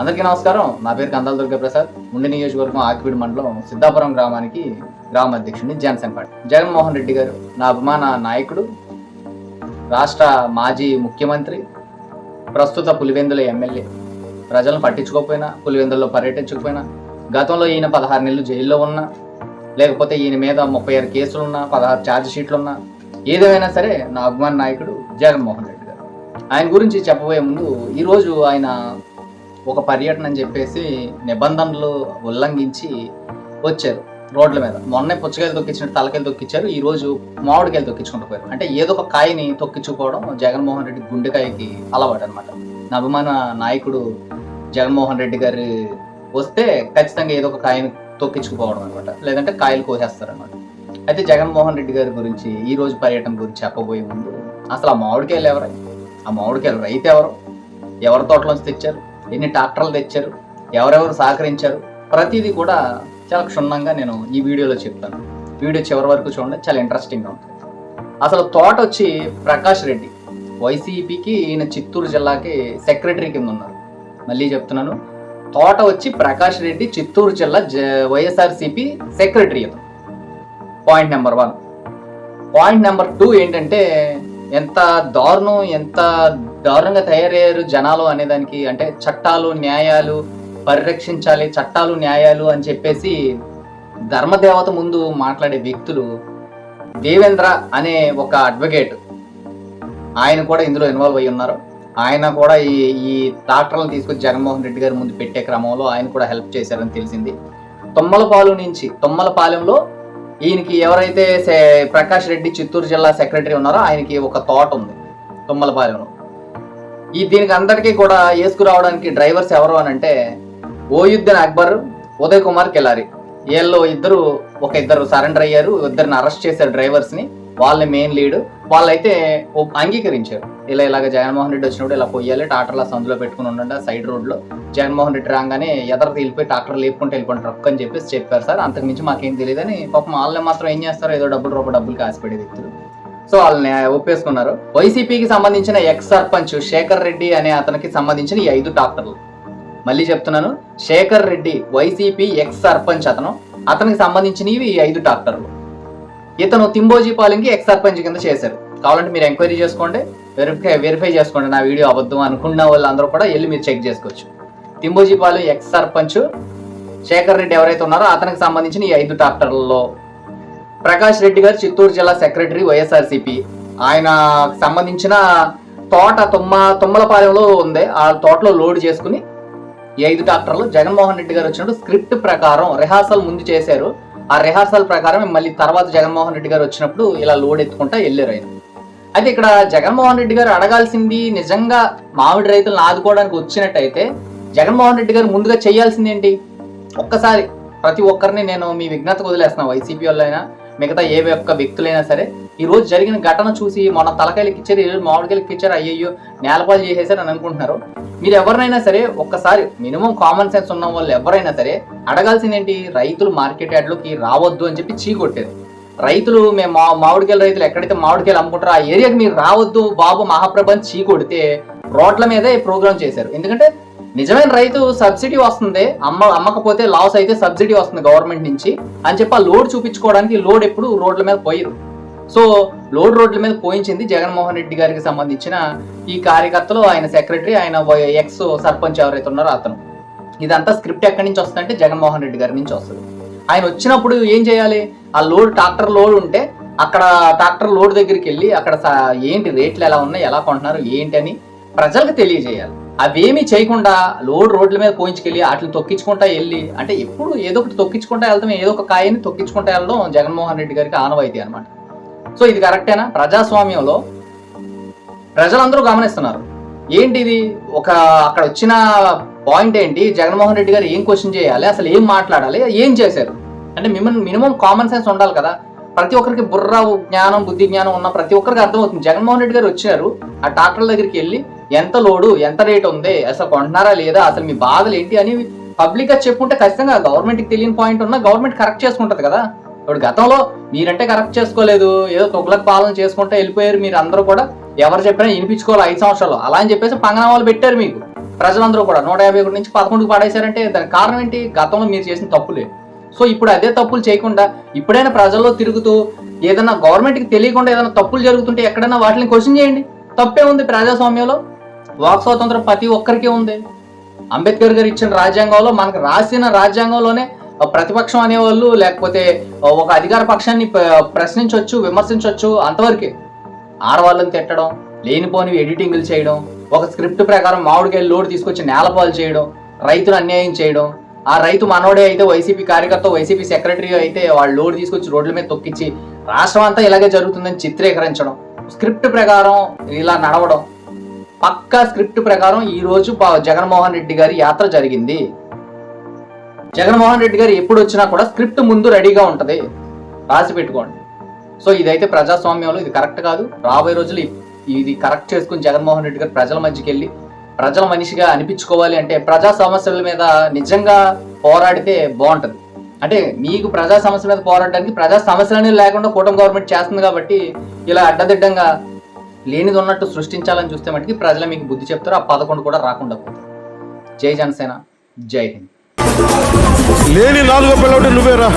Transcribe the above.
అందరికీ నమస్కారం. నా పేరు కందాల దుర్గా ప్రసాద్ ముండి నియోజకవర్గం ఆకిపీడి మండలం సిద్ధాపురం గ్రామానికి గ్రామ అధ్యక్షుడిని జనసేన పార్టీ. జగన్మోహన్ రెడ్డి గారు నా అభిమాన నాయకుడు రాష్ట్ర మాజీ ముఖ్యమంత్రి ప్రస్తుత పులివెందుల ఎమ్మెల్యే. ప్రజలను పట్టించుకోకపోయినా పులివెందుల్లో పర్యటించకపోయినా గతంలో ఈయన పదహారు నెలలు జైల్లో ఉన్నా లేకపోతే ఈయన మీద ముప్పై ఆరు కేసులు ఉన్నా పదహారు ఛార్జ్ షీట్లు ఉన్నా ఏదేమైనా సరే నా అభిమాన నాయకుడు జగన్మోహన్ రెడ్డి గారు. ఆయన గురించి చెప్పబోయే ముందు ఈరోజు ఆయన ఒక పర్యటన అని చెప్పేసి నిబంధనలు ఉల్లంఘించి వచ్చారు రోడ్ల మీద. మొన్నే పుచ్చకాయలు తొక్కించినట్టు తలకాయలు తొక్కించారు ఈ రోజు మామిడికాయలు తొక్కించుకుంటూ పోయారు. అంటే ఏదో ఒక కాయని తొక్కించుకోవడం జగన్మోహన్ రెడ్డి గుండెకాయకి అలవాటు అనమాట నా అభిమాన నాయకుడు జగన్మోహన్ రెడ్డి గారు వస్తే ఖచ్చితంగా ఏదో ఒక కాయని తొక్కించుకుపోవడం అనమాట లేదంటే కాయలు కోసేస్తారు అనమాట అయితే జగన్మోహన్ రెడ్డి గారి గురించి ఈ రోజు పర్యటన గురించి చెప్పబోయే ముందు అసలు ఆ మామిడికాయలు ఎవరు? ఆ మామిడికాయలు రైతు ఎవరు? ఎవరి తోటలోంచి తెచ్చారు? ఎన్ని ట్రాక్టర్లు తెచ్చారు ఎవరెవరు సహకరించారు ప్రతిదీ కూడా చాలా క్షుణ్ణంగా నేను ఈ వీడియోలో చెప్తాను. వీడియో చివరి వరకు చూడండి చాలా ఇంట్రెస్టింగ్గా ఉంటుంది. అసలు తోట వచ్చి ప్రకాష్ రెడ్డి వైసీపీకి ఈయన చిత్తూరు జిల్లాకి సెక్రటరీ కింద ఉన్నారు. మళ్ళీ చెప్తున్నాను తోట వచ్చి ప్రకాష్ రెడ్డి చిత్తూరు జిల్లా జ వైఎస్ఆర్సిపి సెక్రటరీ అతను. Point number one point number two ఏంటంటే ఎంత దారుణం ఎంత దారుణంగా తయారయ్యారు జనాలు అనేదానికి అంటే చట్టాలు న్యాయాలు పరిరక్షించాలి చట్టాలు న్యాయాలు అని చెప్పేసి ధర్మదేవత ముందు మాట్లాడే వ్యక్తులు దేవేంద్ర అనే ఒక అడ్వకేట్ ఆయన కూడా ఇందులో ఇన్వాల్వ్ అయి ఉన్నారు. ఆయన కూడా ఈ ఈ డాక్టర్లను తీసుకొచ్చి జగన్మోహన్ రెడ్డి గారి ముందు పెట్టే క్రమంలో ఆయన కూడా హెల్ప్ చేశారని తెలిసింది. తొమ్మలపాలు నుంచి తొమ్మలపాలెంలో ఈయనకి ఎవరైతే ప్రకాష్ రెడ్డి చిత్తూరు జిల్లా సెక్రటరీ ఉన్నారో ఆయనకి ఒక తోట ఉంది. తుమ్మలపాలెంలో. ఈ దీనికి అందరికీ కూడా వేసుకురావడానికి డ్రైవర్స్ ఎవరు అని అంటే ఓయుద్దీన్ అక్బర్ ఉదయ్ కుమార్ కెలారి వీళ్ళు ఇద్దరు ఒక ఇద్దరు సరెండర్ అయ్యారు. ఇద్దరిని అరెస్ట్ చేశారు డ్రైవర్స్ని. వాళ్ళని మెయిన్ లీడ్. వాళ్ళైతే అంగీకరించారు. ఇలా ఇలాగ జగన్మోహన్ రెడ్డి వచ్చినప్పుడు ఇలా పోయాలి టాటర్లా సందులో పెట్టుకుని ఉండండి సైడ్ రోడ్లో జగన్మోహన్ రెడ్డి రాగానే ఎదర వెళ్ళిపోయి ట్రాక్టర్ లేపుకుంటూ వెళ్ళిపోండి ట్రక్ అని చెప్పేసి చెప్పారు సార్. అంతకుమించి మాకేం తెలియదని పాపం వాళ్ళని మాత్రం ఏం చేస్తారో ఏదో డబ్బులు రూపాయి డబ్బులు కాసిపడే వ్యక్తులు. సో వాళ్ళని ఒప్పేసుకున్నారు. వైసీపీకి సంబంధించిన ఎక్స్ సర్పంచ్ శేఖర్ రెడ్డి అనే అతనికి సంబంధించిన ఈ ఐదు డాక్టర్లు. మళ్ళీ చెప్తున్నాను శేఖర్ రెడ్డి వైసీపీ ఎక్స్ సర్పంచ్ అతను అతనికి సంబంధించినవి ఈ ఐదు డాక్టర్లు. ఇతను తింబోజీపాలెంకి ఎక్స్ సర్పంచ్ కింద చేశారు. కావాలంటే మీరు ఎంక్వైరీ చేసుకోండి వెరిఫై వెరిఫై చేసుకోండి. నా వీడియో అబద్ధం అనుకున్న వాళ్ళందరూ కూడా వెళ్ళి మీరు చెక్ చేసుకోవచ్చు. తింబోజీ పాలెం ఎక్స్ సర్పంచ్ శేఖర్ రెడ్డి ఎవరైతే ఉన్నారో అతనికి సంబంధించిన ఈ ఐదు డాక్టర్లలో ప్రకాష్ రెడ్డి గారు చిత్తూరు జిల్లా సెక్రటరీ వైఎస్ఆర్సిపి. ఆయన సంబంధించిన తోట తుమ్మ తుమ్మలపాలెంలో ఉంది. ఆ తోటలో లోడ్ చేసుకుని ఐదు డాక్టర్లు జగన్మోహన్ రెడ్డి గారు వచ్చినప్పుడు స్క్రిప్ట్ ప్రకారం రిహార్సల్ ముందు చేశారు. ఆ రిహార్సల్ ప్రకారం మళ్ళీ తర్వాత జగన్మోహన్ రెడ్డి గారు వచ్చినప్పుడు ఇలా లోడ్ ఎత్తుకుంటా వెళ్ళారు ఆయన. అయితే ఇక్కడ జగన్మోహన్ రెడ్డి గారు అడగాల్సింది నిజంగా మామిడి రైతులను ఆదుకోవడానికి వచ్చినట్టయితే జగన్మోహన్ రెడ్డి గారు ముందుగా చేయాల్సింది ఏంటి? ఒక్కసారి ప్రతి ఒక్కరిని నేను మీ విజ్ఞతకు వదిలేస్తున్నా వైసీపీ వాళ్ళైనా. మిగతా ఏ ఒక్క వ్యక్తులైనా సరే ఈ రోజు జరిగిన ఘటన చూసి మొన్న తలకాయలకి ఇచ్చారు మామిడికాయలకి ఇచ్చారు అయ్యయ్యో నేలపాలు చేసేసారు అని అనుకుంటున్నారు. మీరు ఎవరినైనా సరే ఒక్కసారి మినిమం కామన్ సెన్స్ ఉన్న వాళ్ళు ఎవరైనా సరే అడగాల్సింది ఏంటి? రైతులు మార్కెట్ యార్డ్లోకి రావద్దు అని చెప్పి చీ కొట్టేది. రైతులు మేము మా మామిడికాయల రైతులు ఎక్కడైతే మామిడికాయలు అమ్ముకుంటారో ఆ ఏరియాకి మీరు రావద్దు బాబు మహాప్రభ అని చీ కొడితే రోడ్ల మీదే ప్రోగ్రామ్ చేశారు. ఎందుకంటే నిజమైన రైతు సబ్సిడీ వస్తుంది. అమ్మ అమ్మకపోతే లాస్ అయితే సబ్సిడీ వస్తుంది గవర్నమెంట్ నుంచి. అని చెప్పి ఆ లోడ్ చూపించుకోవడానికి లోడ్ ఎప్పుడు రోడ్ల మీద పోయిరు సో లోడ్ రోడ్ల మీద పోయించింది జగన్మోహన్ రెడ్డి గారికి సంబంధించిన ఈ కార్యకర్తలు ఆయన సెక్రటరీ ఆయన ఎక్స్ సర్పంచ్ ఎవరైతే ఉన్నారో అతను. ఇదంతా స్క్రిప్ట్ ఎక్కడి నుంచి వస్తుందంటే జగన్మోహన్ రెడ్డి గారి నుంచి వస్తుంది. ఆయన వచ్చినప్పుడు ఏం చేయాలి? ఆ లోడ్ ట్రాక్టర్ లోడ్ ఉంటే అక్కడ ట్రాక్టర్ లోడ్ దగ్గరికి వెళ్ళి అక్కడ ఏంటి రేట్లు ఎలా ఉన్నాయి ఎలా కొంటున్నారు ఏంటి అని ప్రజలకు తెలియజేయాలి. అవేమీ చేయకుండా లోడ్ రోడ్ల మీద పోయించుకెళ్ళి వాటిని తొక్కించుకుంటా వెళ్ళి అంటే ఎప్పుడు ఏదో ఒకటి తొక్కించుకుంటా వెళ్తాం ఏదో ఒక కాయని తొక్కించుకుంటా వెళ్ళడం జగన్మోహన్ రెడ్డి గారికి ఆనవాయితీ అనమాట సో ఇది కరెక్టేనా? ప్రజాస్వామ్యంలో ప్రజలందరూ గమనిస్తున్నారు. ఏంటి ఇది ఒక అక్కడ వచ్చిన పాయింట్ ఏంటి? జగన్మోహన్ రెడ్డి గారు ఏం క్వశ్చన్ చేయాలి? అసలు ఏం మాట్లాడాలి? ఏం చేశారు? అంటే మిమ్మల్ని మినిమం కామన్ సెన్స్ ఉండాలి కదా. ప్రతి ఒక్కరికి బుర్ర జ్ఞానం బుద్ధి జ్ఞానం ఉన్న ప్రతి ఒక్కరికి అర్థమవుతుంది. జగన్మోహన్ రెడ్డి గారు వచ్చారు ఆ డాక్టర్ల దగ్గరికి వెళ్ళి ఎంత లోడు ఎంత రేట్ ఉంది అసలు కొంటున్నారా లేదా అసలు మీ బాధలు ఏంటి అని పబ్లిక్గా చెప్పుంటే ఖచ్చితంగా గవర్నమెంట్కి తెలియని పాయింట్ ఉన్నా గవర్నమెంట్ కరెక్ట్ చేసుకుంటది కదా. ఇప్పుడు గతంలో మీరంటే కరెక్ట్ చేసుకోలేదు ఏదో తొగ్లక్ పాలన చేసుకుంటే వెళ్ళిపోయారు మీరు అందరూ కూడా. ఎవరు చెప్పినా వినిపించుకోవాలి ఐదు సంవత్సరాలు. అలా అని చెప్పేసి పంగనామాలు పెట్టారు మీకు. ప్రజలందరూ కూడా నూట యాభై ఒకటి నుంచి పదకొండుకు పడేశారంటే దానికి కారణం ఏంటి? గతంలో మీరు చేసిన తప్పులే. సో ఇప్పుడు అదే తప్పులు చేయకుండా ఇప్పుడైనా ప్రజల్లో తిరుగుతూ ఏదైనా గవర్నమెంట్కి తెలియకుండా ఏదైనా తప్పులు జరుగుతుంటే ఎక్కడైనా వాటిని క్వశ్చన్ చేయండి. తప్పే ఉంది ప్రజాస్వామ్యంలో. వాక్ స్వాతంత్రం ప్రతి ఒక్కరికి ఉంది. అంబేద్కర్ గారు ఇచ్చిన రాజ్యాంగంలో మనకు రాసిన రాజ్యాంగంలోనే ప్రతిపక్షం అనేవాళ్ళు లేకపోతే ఒక అధికార పక్షాన్ని ప్రశ్నించవచ్చు విమర్శించవచ్చు అంతవరకే. ఆడవాళ్ళని తిట్టడం లేనిపోనివి ఎడిటింగ్లు చేయడం ఒక స్క్రిప్ట్ ప్రకారం మామిడికాయలు లోడ్ తీసుకొచ్చి నేలపాలు చేయడం రైతులు అన్యాయం చేయడం ఆ రైతు మనోడే అయితే వైసీపీ కార్యకర్త వైసీపీ సెక్రటరీ అయితే వాళ్ళు లోడ్ తీసుకొచ్చి రోడ్ల మీద తొక్కించి రాష్ట్రం అంతా ఇలాగే జరుగుతుందని చిత్రీకరించడం స్క్రిప్ట్ ప్రకారం ఇలా నడవడం పక్కా స్క్రిప్ట్ ప్రకారం ఈ రోజు జగన్మోహన్ రెడ్డి గారి యాత్ర జరిగింది. జగన్మోహన్ రెడ్డి గారు ఎప్పుడు వచ్చినా కూడా స్క్రిప్ట్ ముందు రెడీగా ఉంటది. రాసి పెట్టుకోండి. సో ఇదైతే ప్రజాస్వామ్యంలో ఇది కరెక్ట్ కాదు. రాబోయే రోజులు ఇది కరెక్ట్ చేసుకుని జగన్మోహన్ రెడ్డి గారు ప్రజల మధ్యకి వెళ్ళి ప్రజల మనిషిగా అనిపించుకోవాలి అంటే ప్రజా సమస్యల మీద నిజంగా పోరాడితే బాగుంటుంది. అంటే మీకు ప్రజా సమస్యల మీద పోరాడడానికి ప్రజా సమస్యలనే లేకుండా కూటమి గవర్నమెంట్ చేస్తుంది కాబట్టి ఇలా అడ్డదిడ్డంగా లేనిది ఉన్నట్టు సృష్టించాలని చూస్తే మటుకి ప్రజలు మీకు బుద్ధి చెప్తారు ఆ పదకొండు కూడా రాకుండా పోతుంది జై జనసేన జై హింద్. లేని నాలుగో పిల్లవుంటే నువ్వేరా?